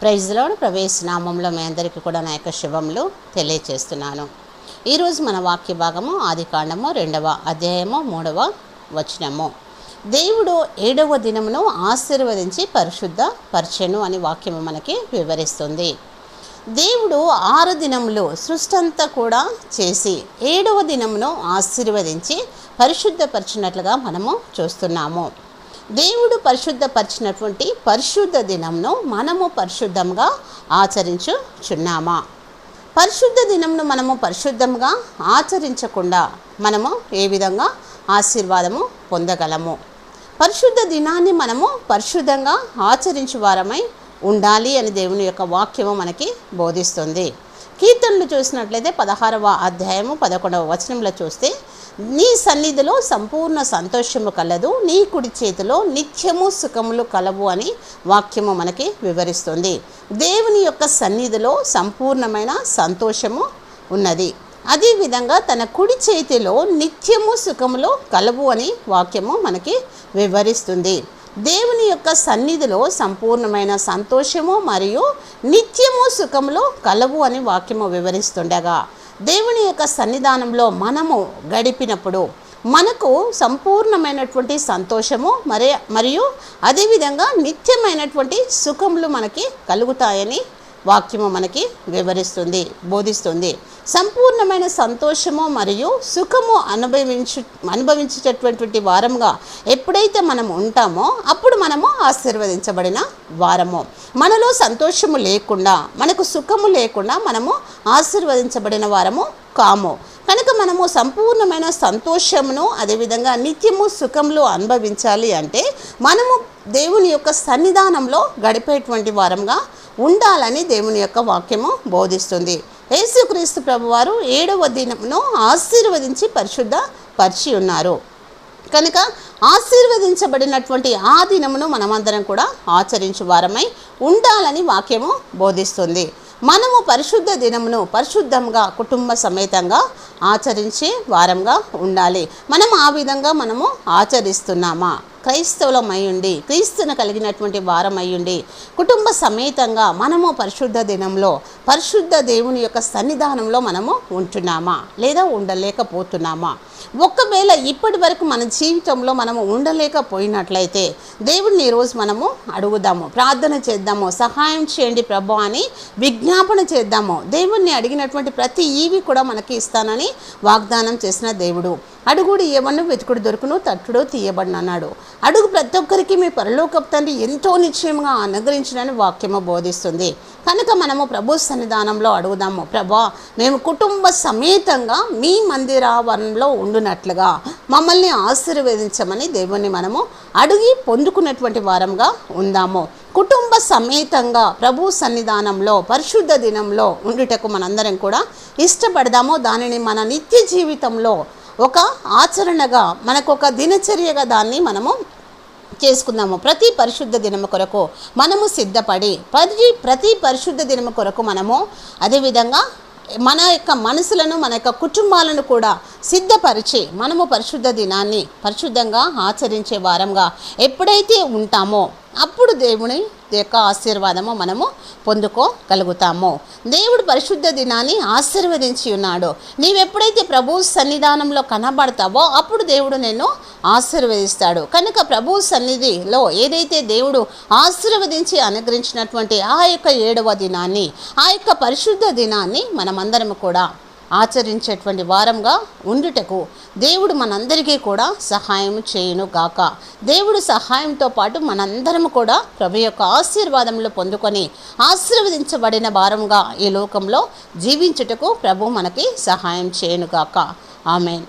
ప్రైజ్లో ప్రవేశనామంలో మీ అందరికీ కూడా నా యొక్క శుభములు తెలియచేస్తున్నాను. ఈరోజు మన వాక్య భాగము ఆది కాండము రెండవ అధ్యాయము మూడవ వచనము. దేవుడు ఏడవ దినమును ఆశీర్వదించి పరిశుద్ధ పరిచెను అని వాక్యము మనకి వివరిస్తుంది. దేవుడు ఆరు దినములు సృష్టి అంతా కూడా చేసి ఏడవ దినమును ఆశీర్వదించి పరిశుద్ధపరిచినట్లుగా మనము చూస్తున్నాము. దేవుడు పరిశుద్ధపరిచినటువంటి పరిశుద్ధ దినంను మనము పరిశుద్ధంగా ఆచరించుచున్నామా? పరిశుద్ధ దినంను మనము పరిశుద్ధంగా ఆచరించకుండా మనము ఏ విధంగా ఆశీర్వాదము పొందగలము? పరిశుద్ధ దినాన్ని మనము పరిశుద్ధంగా ఆచరించు వారమై ఉండాలి అని దేవుని యొక్క వాక్యము మనకి బోధిస్తుంది. కీర్తనలు చూసినట్లయితే పదహారవ అధ్యాయము పదకొండవ వచనంలో చూస్తే నీ సన్నిధిలో సంపూర్ణ సంతోషము కలదు నీ కుడి చేతిలో నిత్యము సుఖములు కలవు అని వాక్యము మనకి వివరిస్తుంది. దేవుని యొక్క సన్నిధిలో సంపూర్ణమైన సంతోషము ఉన్నది. అదేవిధంగా తన కుడి చేతిలో నిత్యము సుఖములు కలవు అని వాక్యము మనకి వివరిస్తుంది. దేవుని యొక్క సన్నిధిలో సంపూర్ణమైన సంతోషము మరియు నిత్యము సుఖములు కలవు అని వాక్యము వివరిస్తుండగా దేవుని యొక్క సన్నిధానంలో మనము గడిపినప్పుడు మనకు సంపూర్ణమైనటువంటి సంతోషము మరి మరియు అదేవిధంగా నిత్యమైనటువంటి సుఖములు మనకి కలుగుతాయని వాక్యము మనకి వివరిస్తుంది బోధిస్తుంది. సంపూర్ణమైన సంతోషము మరియు సుఖము అనుభవించు అనుభవించేటటువంటి వారంగా ఎప్పుడైతే మనం ఉంటామో అప్పుడు మనము ఆశీర్వదించబడిన వారము. మనలో సంతోషము లేకుండా మనకు సుఖము లేకుండా మనము ఆశీర్వదించబడిన వారము కాము. కనుక మనము సంపూర్ణమైన సంతోషమును అదేవిధంగా నిత్యము సుఖములు అనుభవించాలి అంటే మనము దేవుని యొక్క సన్నిధానంలో గడిపేటువంటి వారంగా ఉండాలని దేవుని యొక్క వాక్యము బోధిస్తుంది. యేసుక్రీస్తు ప్రభువారు ఏడవ దినమును ఆశీర్వదించి పరిశుద్ధ పరిచి ఉన్నారు. కనుక ఆశీర్వదించబడినటువంటి ఆ దినమును మనమందరం కూడా ఆచరించు వారమై ఉండాలని వాక్యము బోధిస్తుంది. మనము పరిశుద్ధ దినమును పరిశుద్ధంగా కుటుంబ సమేతంగా ఆచరించే వారంగా ఉండాలి. మనం ఆ విధంగా మనము ఆచరిస్తున్నామా? క్రైస్తవులం అయ్యుండి క్రీస్తును కలిగినటువంటి వారమయ్యుండి కుటుంబ సమేతంగా మనము పరిశుద్ధ దినంలో పరిశుద్ధ దేవుని యొక్క సన్నిధానంలో మనము ఉంటున్నామా? లేదా ఉండలేకపోతున్నామా? ఒకవేళ ఇప్పటి వరకు మన జీవితంలో మనము ఉండలేకపోయినట్లయితే దేవుడిని ఈరోజు మనము అడుగుదాము ప్రార్థన చేద్దాము సహాయం చేయండి ప్రభు అని విజ్ఞాపన చేద్దాము. దేవుణ్ణి అడిగినటువంటి ప్రతి ఈవి కూడా మనకి ఇస్తానని వాగ్దానం చేసిన దేవుడు. అడుగుడు ఏమన్నా వెతుకుడు దొరుకును తట్టుడు తీయబడిన అన్నాడు. అడుగు ప్రతి ఒక్కరికి మీ పరలోకపు తండ్రి ఎంతో నిశ్చయంగా అనుగ్రహించడని వాక్యము బోధిస్తుంది. కనుక మనము ప్రభు సన్నిధానంలో అడుగుదాము. ప్రభా మేము కుటుంబ సమేతంగా మీ మందిరావరణంలో ఉండునట్లుగా మమ్మల్ని ఆశీర్వదించమని దేవుణ్ణి మనము అడిగి పొందుకున్నటువంటి వారంగా ఉందాము. కుటుంబ సమేతంగా ప్రభు సన్నిధానంలో పరిశుద్ధ దినంలో ఉండుటకు మనందరం కూడా ఇష్టపడదాము. దానిని మన నిత్య జీవితంలో ఒక ఆచరణగా మనకు ఒక దినచర్యగా దాన్ని మనము చేసుకుందాము. ప్రతి పరిశుద్ధ దినము కొరకు మనము సిద్ధపడి ప్రతి ప్రతి పరిశుద్ధ దినము కొరకు మనము అదేవిధంగా మన యొక్క మనసులను మన యొక్క కుటుంబాలను కూడా సిద్ధపరిచి మనము పరిశుద్ధ దినాన్ని పరిశుద్ధంగా ఆచరించే వారంగా ఎప్పుడైతే ఉంటామో అప్పుడు దేవుని యొక్క ఆశీర్వాదము మనము పొందుకోగలుగుతాము. దేవుడు పరిశుద్ధ దినాన్ని ఆశీర్వదించి ఉన్నాడు. నీవెప్పుడైతే ప్రభు సన్నిధానంలో కనబడతావో అప్పుడు దేవుడు నేను ఆశీర్వదిస్తాడు. కనుక ప్రభు సన్నిధిలో ఏదైతే దేవుడు ఆశీర్వదించి అనుగ్రహించినటువంటి ఆ యొక్క ఏడవ దినాన్ని ఆ యొక్క పరిశుద్ధ దినాన్ని మనమందరము కూడా ఆచరించేటువంటి వారంగా ఉండుటకు దేవుడు మనందరికీ కూడా సహాయం చేయును గాక. దేవుడు సహాయంతో పాటు మనందరం కూడా ప్రభు యొక్క ఆశీర్వాదములు పొందుకొని ఆశీర్వదించబడిన వారంగా ఈ లోకంలో జీవించుటకు ప్రభు మనకి సహాయం చేయను గాక. ఆమెన్.